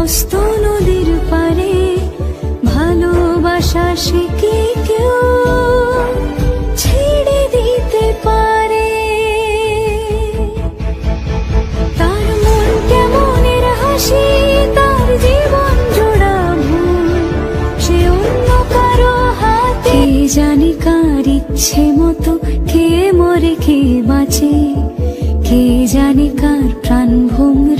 হস্ত নদীর পারে ভালোবাসা শিখে কেউ ছেড়ে দিতে পারে। তার মন কেমনের হাসি, তার জীবন জোড়া ভুল, সে অন্য কারও হাতে। জানি কার ইচ্ছে মতো কে মরে কে বাঁচে, কে জানি কার প্রাণ ভোমরা।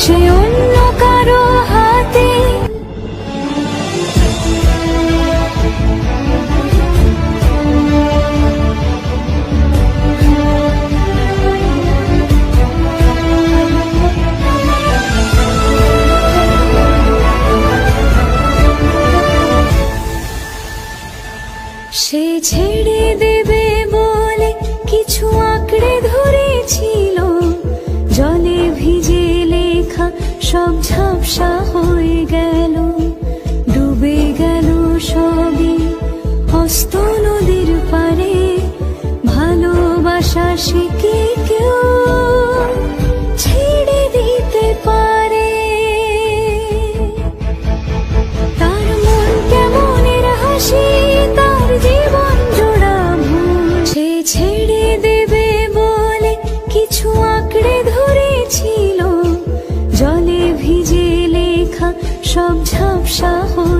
সে অন্য নদীর পারে ভালোবাসা শিখে কেউ ছেড়ে দিতে পারে। তার মন কেমনের হাসি, তার জীবন জোড়া সে ছেড়ে দেবে বলে কিছু আঁকড়ে ধরেছিল। জলে ভিজে লেখা সব ঝাপসা হয়ে